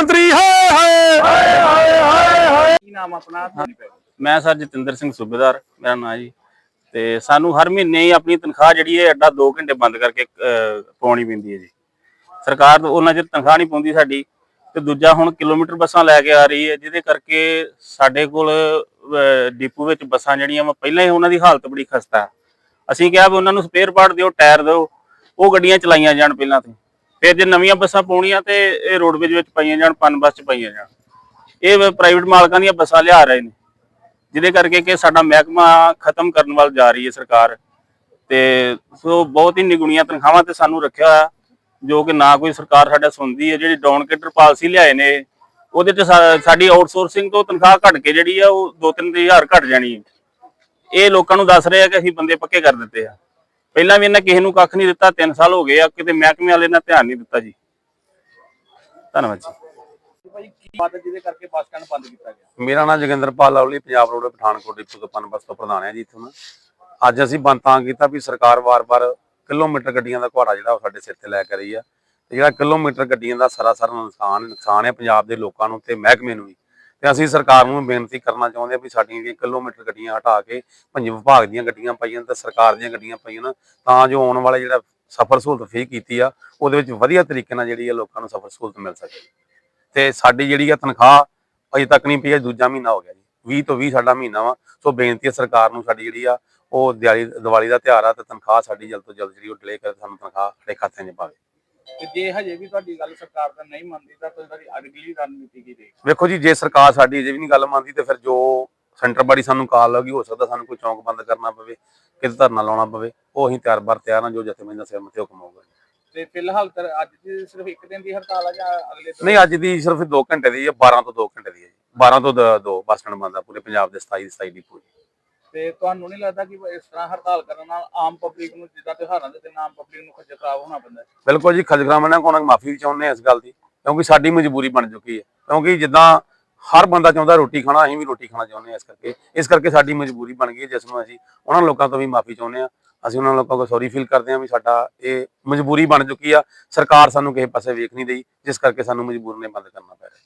ਮੰਤਰੀ ਮੈਂ ਸਰ ਜਤਿੰਦਰ ਸਿੰਘ ਸੂਬੇਦਾਰ ਮੇਰਾ ਨਾਮ ਜੀ। ਤੇ ਸਾਨੂੰ ਹਰ ਮਹੀਨੇ ਹੀ ਆਪਣੀ ਤਨਖਾਹ ਜਿਹੜੀ ਹੈ ਅੱਡਾ 2 ਘੰਟੇ ਬੰਦ ਕਰਕੇ ਪਾਉਣੀ ਪੈਂਦੀ ਹੈ ਜੀ। ਸਰਕਾਰ ਤੋਂ ਉਹਨਾਂ ਚਿਰ ਤਨਖਾਹ ਨਹੀਂ ਪਾਉਂਦੀ ਸਾਡੀ। ਤੇ ਦੂਜਾ ਹੁਣ ਕਿਲੋਮੀਟਰ ਬੱਸਾਂ ਲੈ ਕੇ ਆ ਰਹੀ ਹੈ ਜਿਹਦੇ ਕਰਕੇ ਸਾਡੇ ਕੋਲ ਡਿਪੂ ਵਿੱਚ ਬੱਸਾਂ ਜਿਹੜੀਆਂ ਵਾ ਪਹਿਲਾਂ ਹੀ ਉਹਨਾਂ ਦੀ ਹਾਲਤ ਬੜੀ ਖਸਤਾ। ਅਸੀਂ ਕਿਹਾ ਵੀ ਉਹਨਾਂ ਨੂੰ ਸਪੇਅਰ ਪਾਰਟ ਦਿਓ ਟਾਇਰ ਦਿਓ ਉਹ ਗੱਡੀਆਂ ਚਲਾਈਆਂ ਜਾਣ ਪਹਿਲਾਂ ਤੇ। ਫਿਰ ਜੇ ਨਵੀਆਂ ਬੱਸਾਂ ਪਾਉਣੀਆਂ ਤੇ ਇਹ ਰੋਡਵੇਜ ਵਿੱਚ ਪਾਈਆਂ ਜਾਣ, ਪਨ ਬੱਸ ਚ ਪਾਈਆਂ ਜਾਣ। ਇਹ ਪ੍ਰਾਈਵੇਟ ਮਾਲਕਾਂ ਦੀਆਂ ਬੱਸਾਂ ਲਿਆ ਰਹੇ ਨੇ, ਜਿਹਦੇ ਕਰਕੇ ਕਿ ਸਾਡਾ ਮਹਿਕਮਾ ਖਤਮ ਕਰਨ ਵੱਲ ਜਾ ਰਹੀ ਹੈ ਸਰਕਾਰ। ਤੇ ਸੋ ਬਹੁਤ ਹੀ ਨਿਗੁਣੀਆਂ ਤਨਖਾਹਾਂ ਤੇ ਸਾਨੂੰ ਰੱਖਿਆ ਹੋਇਆ, ਜੋ ਕਿ ਨਾ ਕੋਈ ਸਰਕਾਰ ਸਾਡਾ ਸੁਣਦੀ ਹੈ। ਜਿਹੜੀ ਡਾਊਨ ਕੇਟਰ ਪਾਲਿਸੀ ਲਿਆਏ ਨੇ, ਉਹਦੇ ਤੇ ਸਾਡੀ ਆਊਟਸੋਰਸਿੰਗ ਤੋਂ ਤਨਖਾਹ ਘਟ ਕੇ ਜਿਹੜੀ ਆ, ਉਹ 2-3000 ਘਟ ਜਾਣੀ ਹੈ। ਇਹ ਲੋਕਾਂ ਨੂੰ ਦੱਸ ਰਹੇ ਆ ਕਿ ਅਸੀਂ ਬੰਦੇ ਪੱਕੇ ਕਰ ਦਿੱਤੇ ਆ। ਪਹਿਲਾਂ ਵੀ ਇਹਨਾਂ ਕਿਸੇ ਨੂੰ ਕੱਖ ਨਹੀਂ ਦਿੱਤਾ 3 ਸਾਲ ਹੋ ਗਏ ਆ ਕਿਤੇ ਮਹਿਕਮੇ ਵਾਲੇ ਨੇ ਧਿਆਨ ਨਹੀਂ ਦਿੱਤਾ ਜੀ। ਧੰਨਵਾਦ ਜੀ। ਭਾਈ ਕੀ ਬਾਤ ਹੈ ਜਿਹਦੇ ਕਰਕੇ ਬੱਸ ਸਟੈਂਡ ਬੰਦ ਕੀਤਾ ਗਿਆ? ਮੇਰਾ ਨਾਮ Joginderpal Lovely Punjab road Pathankot depot ਤੋਂ ਪਨਬਸ ਤੋਂ ਪ੍ਰਧਾਨ ਹੈ ਜੀ ਇੱਥੋਂ ਅੱਜ ਅਸੀਂ ਬੰਦ ਤਾਂ ਕੀਤਾ ਵੀ ਸਰਕਾਰ ਵਾਰ-ਵਾਰ ਕਿਲੋਮੀਟਰ ਗੱਡੀਆਂ ਦਾ ਘੋੜਾ ਜਿਹੜਾ ਉਹ ਸਾਡੇ ਸਿਰ ਤੇ ਲੈ ਕੇ ਰਹੀ ਆ। ਤੇ ਜਿਹੜਾ ਕਿਲੋਮੀਟਰ ਗੱਡੀਆਂ ਦਾ ਸਰਾਸਰ ਨੁਕਸਾਨ ਨੁਕਸਾਨ ਹੈ ਪੰਜਾਬ ਦੇ ਲੋਕਾਂ ਨੂੰ ਤੇ ਮਹਿਕਮੇ ਨੂੰ ਵੀ। ਤੇ ਅਸੀਂ ਸਰਕਾਰ ਨੂੰ ਬੇਨਤੀ ਕਰਨਾ ਚਾਹੁੰਦੇ ਹਾਂ ਵੀ ਸਾਡੀਆਂ ਜਿਹੜੀਆਂ ਕਿਲੋਮੀਟਰ ਗੱਡੀਆਂ ਹਟਾ ਕੇ ਪੰਜ ਵਿਭਾਗ ਦੀਆਂ ਗੱਡੀਆਂ ਪਾਈਆਂ ਤੇ ਸਰਕਾਰ ਦੀਆਂ ਗੱਡੀਆਂ ਪਾਈਆਂ ਨਾ, ਤਾਂ ਜੋ ਆਉਣ ਵਾਲੇ ਜਿਹੜਾ ਸਫ਼ਰ ਸਹੂਲਤ ਫ੍ਰੀ ਕੀਤੀ ਆ, ਉਹਦੇ ਵਿੱਚ ਵਧੀਆ ਤਰੀਕੇ ਨਾਲ ਜਿਹੜੀ ਆ ਲੋਕਾਂ ਨੂੰ ਸਫ਼ਰ ਸਹੂਲਤ ਮਿਲ ਸਕੇ। ਤੇ ਸਾਡੀ ਜਿਹੜੀ ਆ ਤਨਖਾਹ ਅਜੇ ਤੱਕ ਨਹੀਂ ਪਈ ਹੈ ਦੂਜਾ ਮਹੀਨਾ ਹੋ ਗਿਆ ਜੀ 20 ਤੋਂ 20 ਸਾਡਾ ਮਹੀਨਾ ਵਾ, ਸੋ ਬੇਨਤੀ ਹੈ ਸਰਕਾਰ ਨੂੰ ਸਾਡੀ ਜਿਹੜੀ ਆ, ਉਹ ਦਿਵਾਲੀ ਦਾ ਤਿਉਹਾਰ ਆ ਤੇ ਤਨਖਾਹ ਸਾਡੀ ਜਲਦ ਤੋਂ ਜਲਦ ਜਿਹੜੀ ਉਹ ਡਿਲੇ ਕਰੇ, ਸਾਨੂੰ ਤਨਖਾਹ ਸਾਡੇ ਖਾਤੇ 'ਚ ਪਾਵੇ। ਤੇ ਜੇ ਹਜੇ ਵੀ ਤੁਹਾਡੀ ਗੱਲ ਸਰਕਾਰ ਦਾ ਨਹੀਂ ਮੰਨਦੀ ਤਾਂ ਤੁਹਾਡੀ ਅਗਲੀ ਰਣਨੀਤੀ ਕੀ ਰਹੇਗੀ ਵੇਖੋ ਜੀ ਜੇ ਸਰਕਾਰ ਸਾਡੀ ਅਜੇ ਵੀ ਨਹੀਂ ਗੱਲ ਮੰਨਦੀ ਤੇ ਫਿਰ ਜੋ ਸੈਂਟਰ ਬਾਡੀ ਸਾਨੂੰ ਕਾਲ ਲੱਗੀ ਹੋ ਸਕਦਾ ਸਾਨੂੰ ਕੋਈ ਚੌਂਕ ਬੰਦ ਕਰਨਾ ਪਵੇ ਕਿਤੇ ਧਰਨਾ ਲਾਉਣਾ ਪਵੇ ਉਹ ਅਸੀਂ ਤਿਆਰ ਬਰ ਤਿਆਰ ਹਾਂ ਜੋ ਜਥੇਬੰਦੀ ਦਾ ਸਹਿਮਤ ਤੇ ਹੁਕਮ ਹੋਊਗਾ ਤੇ ਫਿਲਹਾਲ ਤਾਂ ਅੱਜ ਦੀ ਸਿਰਫ ਇੱਕ ਦਿਨ ਦੀ ਹੜਤਾਲ ਆ ਜਾਂ ਅਗਲੇ? ਨਹੀਂ ਅੱਜ ਦੀ ਸਿਰਫ 2 ਘੰਟੇ ਦੀ ਹੈ 12 ਤੋਂ 2 ਘੰਟੇ ਦੀ ਹੈ ਜੀ 12 ਤੋਂ 2 ਬੱਸ ਸਟੈਂਡ ਬੰਦ ਆ ਪੂਰੇ ਪੰਜਾਬ ਦੇ 27 27 ਡਿਪੂ ਜੀ। ਤੇ ਤੁਹਾਨੂੰ ਨਹੀਂ ਲੱਗਦਾ ਕਿ ਇਸ ਤਰ੍ਹਾਂ ਹੜਤਾਲ ਕਰਨ ਨਾਲ ਆਮ ਪਬਲਿਕ ਨੂੰ ਜਿੱਦਾਂ ਤਿਉਹਾਰਾਂ ਦੇ ਦਿਨ ਆਮ ਪਬਲਿਕ ਨੂੰ ਖੱਜਲ ਖਰਾਬ ਹੋਣਾ ਪੈਂਦਾ ਹੈ? ਬਿਲਕੁਲ ਜੀ ਖਜਗਰਾਵਾਂ ਕੋਲ ਮਾਫੀ ਵੀ ਚਾਹੁੰਦੇ ਹਾਂ ਇਸ ਗੱਲ ਦੀ, ਕਿਉਂਕਿ ਸਾਡੀ ਮਜਬੂਰੀ ਬਣ ਚੁੱਕੀ ਹੈ। ਕਿਉਂਕਿ ਜਿੱਦਾਂ ਹਰ ਬੰਦਾ ਚਾਹੁੰਦਾ ਰੋਟੀ ਖਾਣਾ, ਅਸੀਂ ਵੀ ਰੋਟੀ ਖਾਣਾ ਚਾਹੁੰਦੇ ਹਾਂ ਇਸ ਕਰਕੇ। ਇਸ ਕਰਕੇ ਸਾਡੀ ਮਜਬੂਰੀ ਬਣ ਗਈ ਹੈ, ਜਿਸ ਨੂੰ ਅਸੀਂ ਉਹਨਾਂ ਲੋਕਾਂ ਤੋਂ ਵੀ ਮਾਫੀ ਚਾਹੁੰਦੇ ਹਾਂ। ਅਸੀਂ ਉਹਨਾਂ ਲੋਕਾਂ ਕੋਲ ਸੌਰੀ ਫੀਲ ਕਰਦੇ ਹਾਂ ਵੀ ਸਾਡਾ ਇਹ ਮਜਬੂਰੀ ਬਣ ਚੁੱਕੀ ਆ। ਸਰਕਾਰ ਸਾਨੂੰ ਕਿਸੇ ਪਾਸੇ ਵੇਖ ਨਹੀਂ ਰਹੀ, ਜਿਸ ਕਰਕੇ ਸਾਨੂੰ ਮਜਬੂਰ ਨੇ ਬੰਦ ਕਰਨਾ ਪੈ ਰਿਹਾ